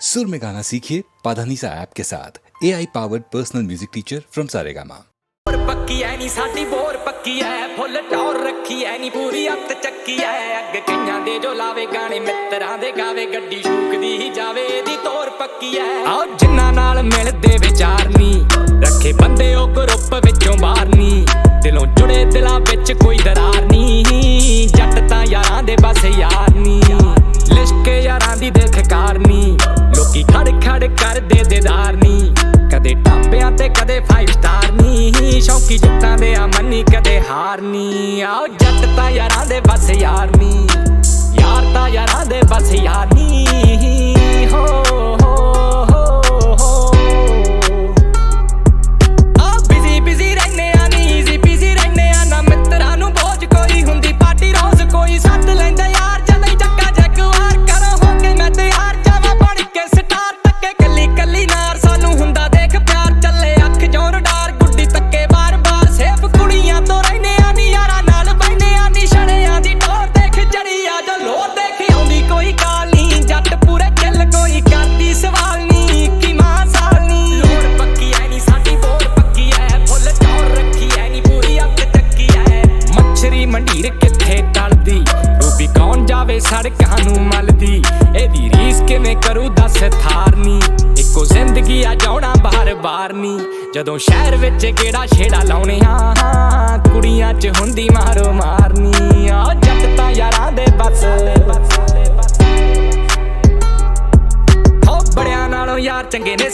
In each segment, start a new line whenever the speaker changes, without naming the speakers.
सुर में गाना सीखिए पाधानीसा ऐप के साथ A I powered personal music teacher from Saregama
bore ਪੱਕੀ ਐ ਨੀ ਸਾਡੀ ਬੋਰ ਪੱਕੀ ਐ ਫੁੱਲ ਟੌਰ ਰੱਖੀ ਐ ਨੀ ਪੂਰੀ ਅੱਤ ਚੱਕੀ ਐ ਅੱਗ ਕਈਆਂ ਦੇ ਜੋ ਲਾਵੇ ਗਾਣੇ ਮਿੱਤਰਾਂ ਦੇ ਗਾਵੇ ਗੱਡੀ ਸ਼ੂਕਦੀ ਹੀ ਜਾਵੇ ਇਹਦੀ ਤੋਰ ਪੱਕੀ ਐ ਆਓ ਜਿੰਨਾਂ ਨਾਲ ਮਿਲਦੇ ਵਿਚਾਰ ਨੀ ਰੱਖੇ ਬੰਦੇ ਉਹ ਗਰੁੱਪ ਵਿੱਚੋਂ ਬਾਹਰ ਨੀ ਦਿਲੋਂ ਜੁੜੇ ਦਿਲਾਂ ਵਿੱਚ ਕੋਈ ਦਰਾਰ ਨੀ ਜੱਟ ਤਾਂ ਯਾਰਾਂ ਦੇ ਬਸ ਯਾਰ ਨੀ ਲਿਸ਼ਕੇ ਯਾਰਾਂ ਦੀ ਦੇਖ ਕਾਰ ਨੀ ਲੋਕੀ ਖੜ ਖੜ ਕਰਦੇ ਦੇਦਾਰ ਨੀ? ਕਦੇ ਢਾਬਿਆਂ ਤੇ ਕਦੇ ਫਾਈਵ ਸਟਾਰ ਨੀ। ਸ਼ੌਕੀ ਜੱਟਾਂ ਦੇ ਆ ਮੰਨੀ ਕਦੇ ਹਾਰ ਨੀ। ਆਓ ਜੱਟ ਤਾਂ ਯਾਰਾਂ ਦੇ ਬਸ ਯਾਰ ਨੀ। ਯਾਰ ਤਾਂ ਯਾਰਾਂ ਦੇ ਬਸ ਯਾਰ ਨੀ। ਹੋ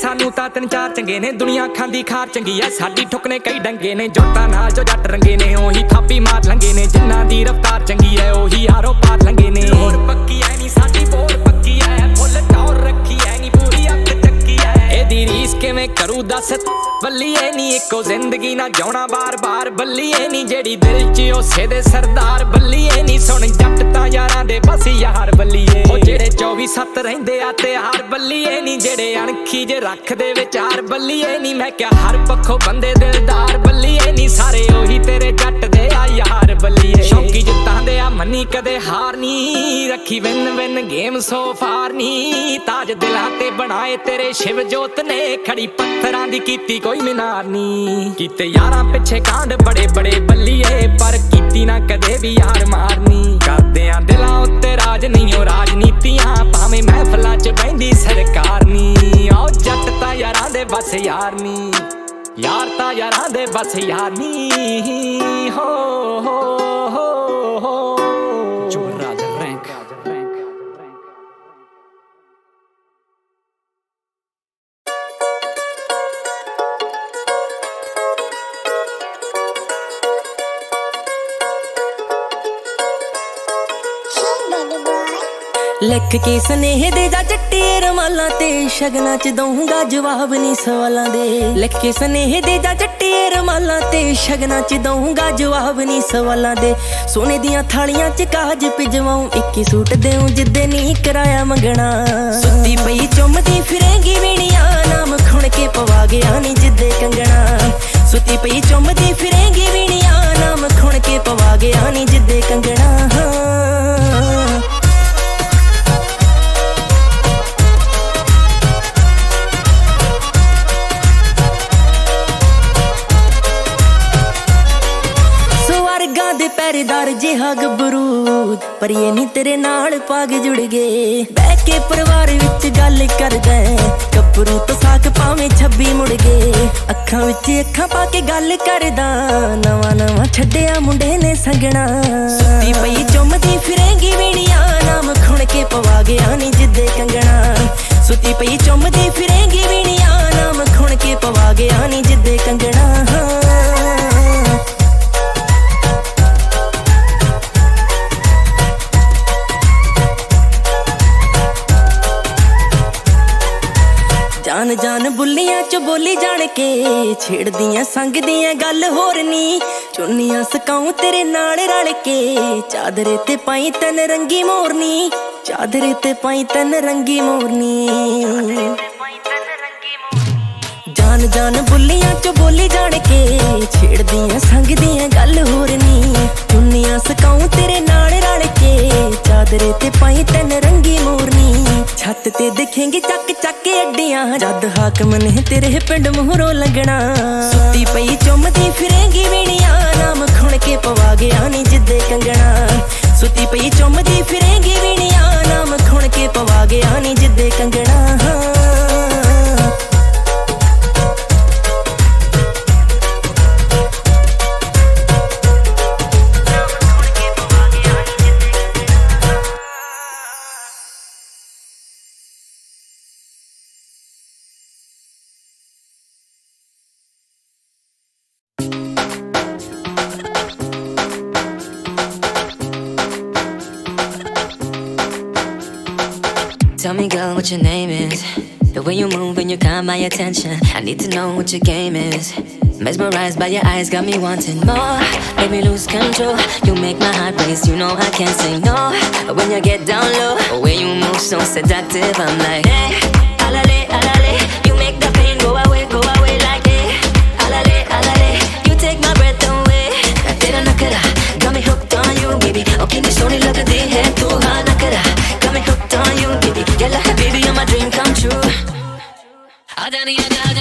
ਸਾਨੂੰ ਤਾਂ ਤਿੰਨ ਚਾਰ ਚੰਗੇ ਨੇ। ਦੁਨੀਆ ਖਾਂਦੀ ਖਾਰ ਚੰਗੀ ਐ। ਸਾਡੀ ਠੁੱਕ ਨੇ ਕਈ ਡੰਗੇ ਨੇ। ਜੁੱਟਾਂ ਨਾਲ ਜੋ ਜੱਟ ਰੰਗੇ ਨੇ, ਉਹੀ ਥਾਪੀ ਮਾਰ ਲੰਗੇ ਨੇ। ਜਿਨ੍ਹਾਂ ਦੀ ਰਫਤਾਰ ਚੰਗੀ ਐ, ਉਹੀ ਯਾਰੋ ਪਾਰ ਲੰਗੇ ਨੇ। ਹੋਰ ਪੱਕੀ ਐ ਨਹੀਂ ਸਾਡੀ ਬੋਰ ਕਿਵੇਂ ਕਰੂ ਦੱਸ? ਬੱਲੀਏ ਨਹੀਂ ਇੱਕੋ ਜ਼ਿੰਦਗੀ ਨਾ ਜਾਉਣਾ ਬਾਰ-ਬਾਰ। ਬੱਲੀਏ ਨਹੀਂ ਜਿਹੜੀ ਦਿਲ 'ਚ ਉਸੇ ਦੇ ਸਰਦਾਰ। ਬੱਲੀਏ ਨਹੀਂ ਸੁਣ ਜੱਟ ਤਾਂ ਯਾਰਾਂ ਦੇ ਬਸ ਯਾਰ। ਬੱਲੀਏ ਉਹ ਜਿਹੜੇ 24 ਸੱਤ ਰਹਿੰਦੇ ਆ ਤਿਆਰ। ਬੱਲੀਏ ਨਹੀਂ ਜਿਹੜੇ ਅਣਖੀ ਜੇ ਰੱਖਦੇ ਵਿਚਾਰ। ਬੱਲੀਏ ਨਹੀਂ ਮੈਂ ਕਿਹਾ ਹਰ ਪੱਖੋਂ ਬੰਦੇ ਦਿਲਦਾਰ। ਬੱਲੀਏ ਨਹੀਂ ਸਾਰੇ ਉਹੀ ਤੇਰੇ ਜੱਟ ਦੇ ਆ ਯਾਰ। ਬੱਲੀਏ ਸ਼ੌਕੀ ਜਿੱਤਾਂ ਆ ਮੰਨੀ ਕਦੇ ਹਾਰ ਨਹੀਂ ਰੱਖੀ win win game so far ਨਹੀਂ ਤਾਜ ਦਿਲਾਂ ਤੇ ਬਣਾਏ ਤੇਰੇ ਸ਼ਿਵ ਜੋਤ ਨੇ ਖੜੀ ਪੱਥਰਾਂ ਦੀ ਕੀਤੀ ਕੋਈ ਮਿਨਾਰ ਨਹੀਂ ਕੀਤੇ ਯਾਰਾਂ ਪਿੱਛੇ ਕਾਂਡ ਬੜੇ ਬੜੇ ਬੱਲੀਏ, ਪਰ ਕੀਤੀ ਨਾ ਕਦੇ ਵੀ ਯਾਰ ਮਾਰਨੀ। ਕਰਦੇ ਆ ਦਿਲਾਂ ਉੱਤੇ ਰਾਜ ਨਹੀਂ, ਉਹ ਰਾਜਨੀਤੀਆਂ ਭਾਵੇਂ ਮਹਿਫਲਾਂ 'ਚ ਬੈਂਦੀ ਸਰਕਾਰ ਨਹੀਂ ਆਓ ਜੱਟ ਤਾਂ ਯਾਰਾਂ ਦੇ ਬਸ ਯਾਰ ਨਹੀਂ ਯਾਰ ਤਾਂ ਯਾਰਾਂ ਦੇ ਬਸ ਯਾਰ ਨਹੀਂ ਹੋ ਹੋ ਹੋ ਹੋ।
ਲਿਖ ਕੇ ਸਨੇਹ ਦੇ ਜਾ ਚਿੱਟੇ ਰਮਾਲਾਂ ਤੇ ਸ਼ਗਨਾਂ ਚ ਦਊਂਗਾ ਜਵਾਬ ਨਹੀਂ ਸਵਾਲਾਂ ਦੇ। ਲਿਖ ਕੇ ਸਨੇਹ ਦੇ ਜਾ ਚਿੱਟੇ ਰਮਾਲਾਂ ਤੇ ਸ਼ਗਨਾਂ ਚ ਦਊਂਗਾ ਜਵਾਬ ਨਹੀਂ ਸਵਾਲਾਂ ਦੇ। ਸੋਨੇ ਦੀਆਂ ਥਾਲੀਆਂ ਚ ਕਾਜ ਪਿਜਵਾਉਂ ਇੱਕ ਸੂਟ ਦੇਉਂ ਜਿੱਦੇ ਨਹੀਂ ਕਰਾਇਆ ਮੰਗਣਾ। ਸੁੱਤੀ ਪਈ ਚੁੰਮਦੀ ਫਿਰੇਂਗੀ ਵੀਣੀਆਂ, ਨਾਮ ਖੁਣ ਕੇ ਪਵਾ ਗਿਆ ਨਹੀਂ ਜਿੱਦੇ ਕੰਗਣਾ। ਸੁੱਤੀ ਪਈ ਚੁੰਮਦੀ ਫਿਰੇਂਗੀ ਵੀਣੀਆਂ, ਨਾਮ ਖੁਣ ਕੇ ਪਵਾ ਗਿਆ ਨਹੀਂ ਜਿੱਦੇ ਕੰਗਣਾ। ਸਵਰਗਾਂ ਦੇ ਜਿਹਾ ਗੱਭਰੂ ਪਰ ਇਹ ਨਹੀਂ ਤੇਰੇ ਨਾਲ ਪਾਗ ਜੁੜ ਗਏ। ਬਹਿ ਕੇ ਪਰਿਵਾਰ ਵਿੱਚ ਗੱਲ ਕਰਦਾ ਗੱਭਰੂ ਤੋਂ ਸਾਕ ਪਾਵੇਂ ਛੱਬੀ ਮੁੜ ਗਏ। ਅੱਖਾਂ ਵਿੱਚ ਅੱਖਾਂ ਪਾ ਕੇ ਗੱਲ ਕਰਦਾ, ਨਵਾਂ ਨਵਾਂ ਛੱਡਿਆ ਮੁੰਡੇ ਨੇ ਸੰਗਣਾ ਸੁੱਤੀ ਪਈ, ਚੁੰਮਦੀ ਫਿਰੇਂਗੀ ਵੀਣੀਆਂ, ਨਾਮ ਖੁਣ ਕੇ ਪਵਾ ਗਿਆ ਨਹੀਂ ਜਿੱਦੇ ਕੰਗਣਾ। ਸੁੱਤੀ ਪਈ, ਚੁੰਮਦੀ ਛੇੜਦੀਆਂ ਸੰਗਦੀਆਂ ਗੱਲ ਹੋਰ ਨੀ। ਚੁੰਨੀਆਂ ਸਕਾਉ ਤੇਰੇ ਨਾਲ ਰਲ ਕੇ। ਚਾਦਰੇ ਤੇ ਪਾਈ ਤਨ ਰੰਗੀ ਮੋਰਨੀ। ਚਾਦਰੇ ਤੇ ਪਾਈ ਤਨ ਰੰਗੀ ਮੋਰਨੀ। ਜਾਨ ਬੁੱਲੀਆਂ ਚ ਬੋਲੀ ਜਾਣ ਕੇ ਛੇੜਦੀਆਂ ਸੰਗਦੀਆਂ ਗੱਲ ਹੋਰ ਨੀ। ਚੁੰਨੀਆਂ ਸਕਾਉ ਤੇਰੇ ਨਾਲ ਰਲ ਕੇ, ਚਾਦਰੇ ਤੇ ਪਾਈ ਤਨ ਰੰਗੀ ਮੋਰਨੀ।
ਛੱਤ ਤੇ ਦੇਖੇਂਗੇ ਚੱਕ ਚੱਕ ਅੱਡੀਆਂ ਜਦ ਹਾਕਮ ਨੇ ਤੇਰੇ ਪਿੰਡ ਮੋਹਰੋਂ ਲੱਗਣਾ ਸੁੱਤੀ ਪਈ ਚੁੰਮਦੀ ਫਿਰੇਂਗੀ ਵੀਣੀਆਂ, ਨਾਮ ਖੁਣ ਕੇ ਪਵਾ ਗਿਆ ਨੀ ਜਿੱਦੇ ਕੰਗਣਾ। ਸੁੱਤੀ ਪਈ ਚੁੰਮਦੀ ਫਿਰੇਂਗੀ ਵੀਣੀਆਂ, ਨਾਮ ਖੁਣ ਕੇ ਪਵਾ ਗਿਆ ਨੀ ਜਿੱਦੇ ਕੰਗਣਾ। me, girl, what your name is. The way you move and you caught my attention. I need to know what your game is. Mesmerized by your eyes, got me wanting more. Make me lose control. You make my heart race, you know I can't say no. When you get down low, the way you move so seductive, I'm like, hey, alale, alale. You make the pain go away, go away like, hey, alale, alale. You take my breath away. Got me hooked on you, baby. Okay, this only look at the head too hard. Adani Adani.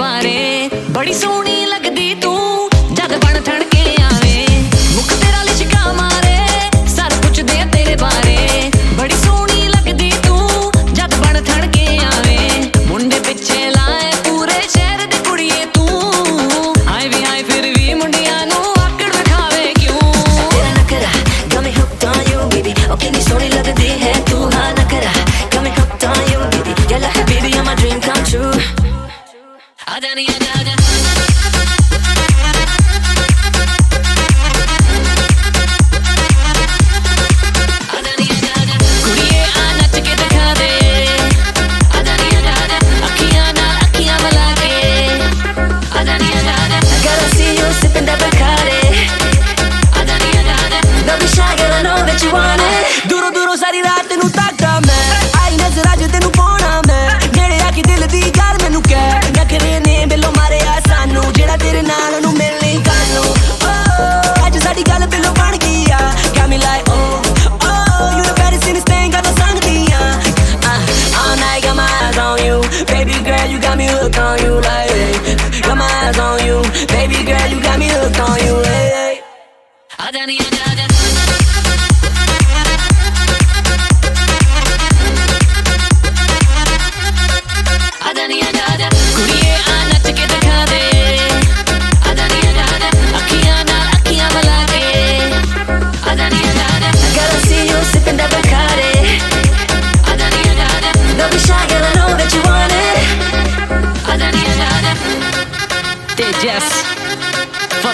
ਬਾਰੇ। ਬੜੀ ਸੋਹਣੀ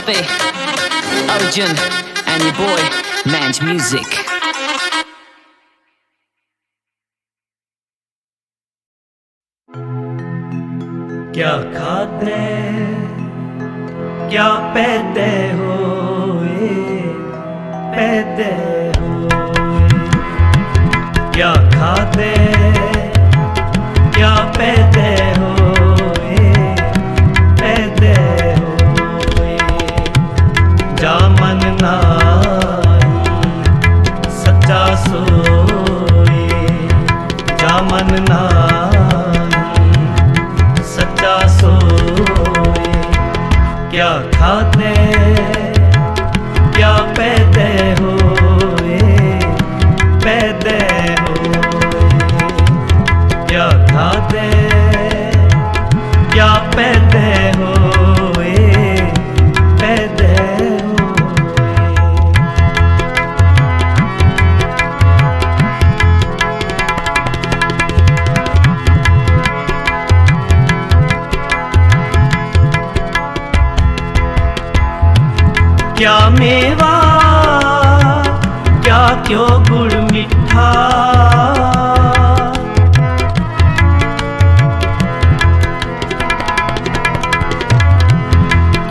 Fabe, Arjun, and your boy, Man's Music.
क्या खाते क्या पहते हो ये पहते हो क्या खाते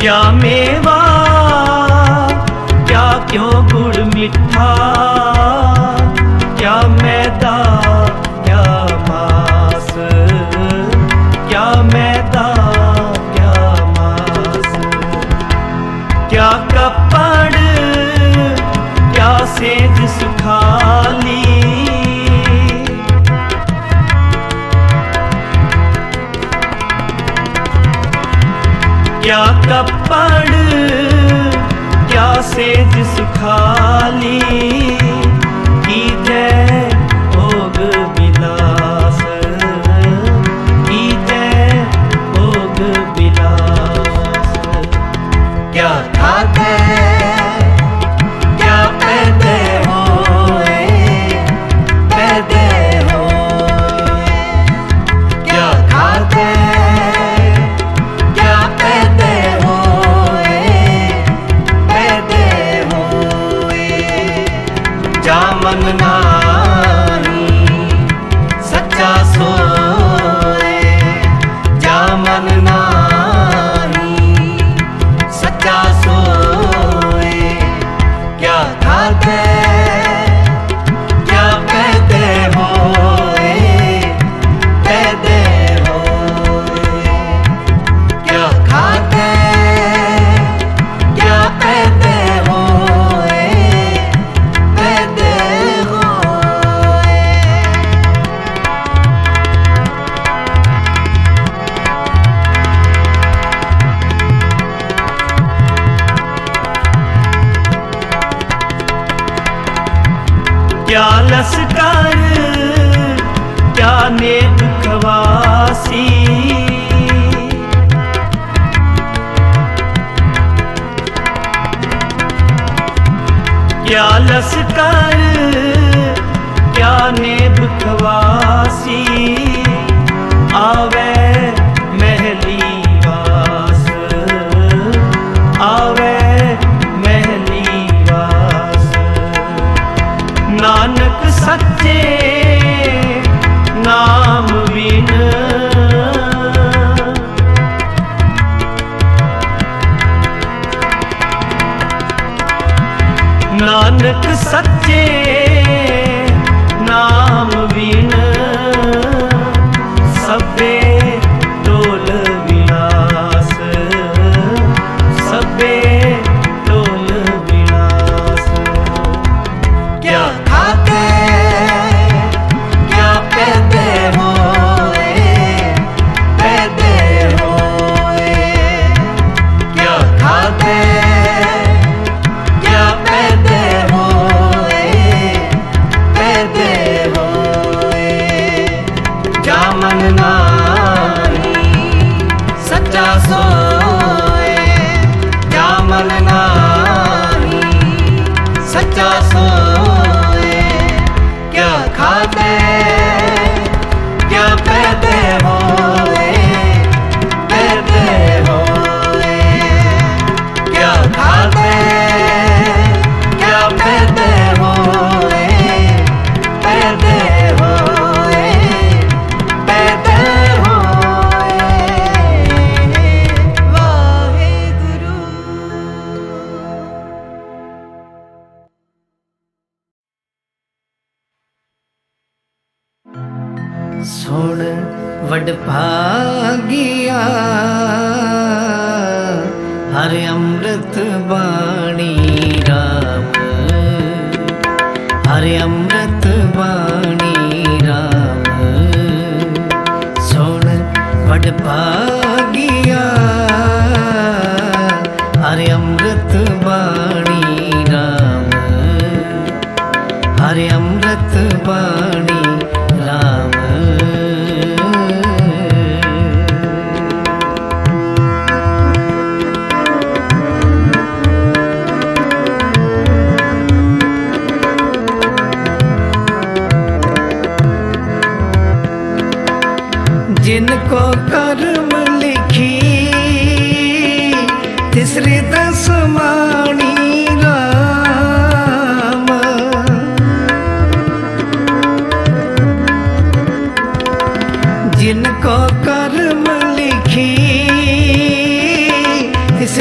क्या मेवा क्या क्यों गुड़ मिठा क्या खाते क्या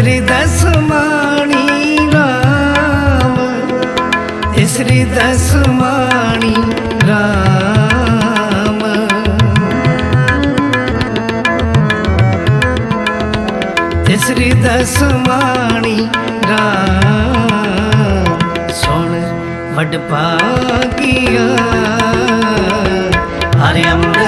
ਦਸਮਾਣੀ ਰਾਮ ਇਸਰੀ ਦਸਮਾਣੀ ਰਾਮ। ਇਸਰੀ ਦਸਮਾਣੀ ਰਾਮ ਸੁਣ ਵਡ ਪਾਗਿਆ ਹਰਿ ਅੰਮ੍ਰਿਤ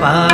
পা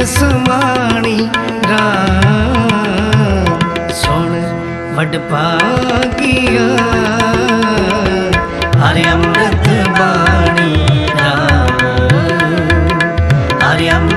ਅਸਮਾਨੀ ਰਾ ਸੁਣ ਵੱਡ ਪਾਗਿਆ ਹਰਿ ਅੰਮ੍ਰਿਤ ਬਾਣੀ ਰਾ ਹਰਿ ਅੰਮ੍ਰਿਤ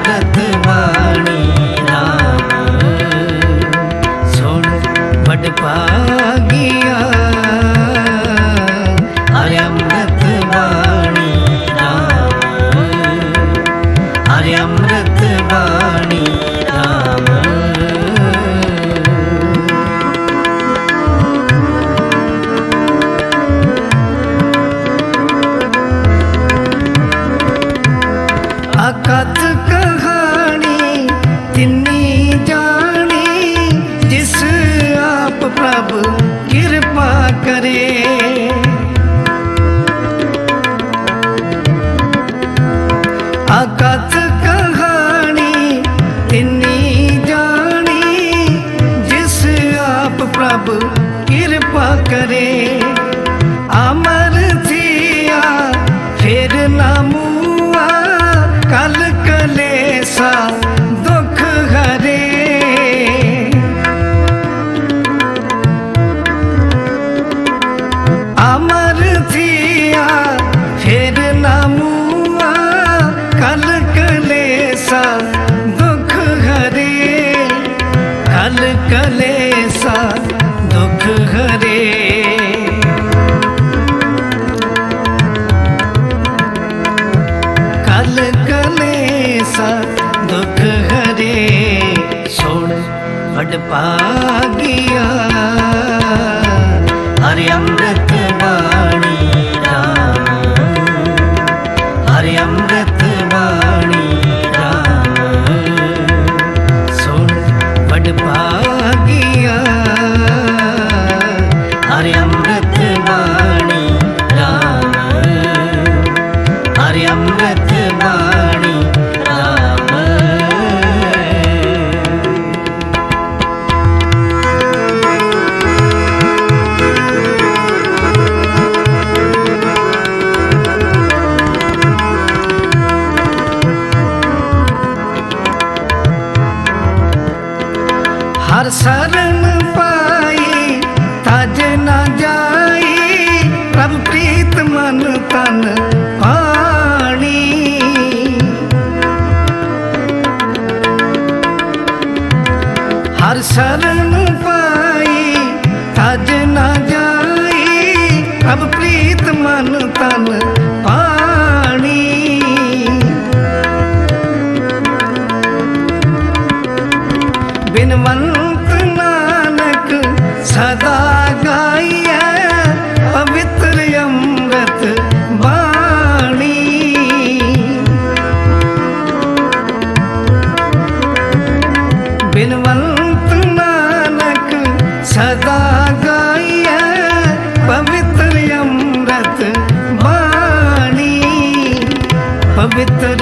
ਕਿਰਪਾ ਕਰੇ। 晚 ਹਰ ਸਰਨ ਪਾਈ ਤਜ ਨਾ ਜਾਈ ਪ੍ਰਭ ਪ੍ਰੀਤ ਮਨ ਤਨ ਪਾਣੀ। ਹਰ ਸਰਨ with the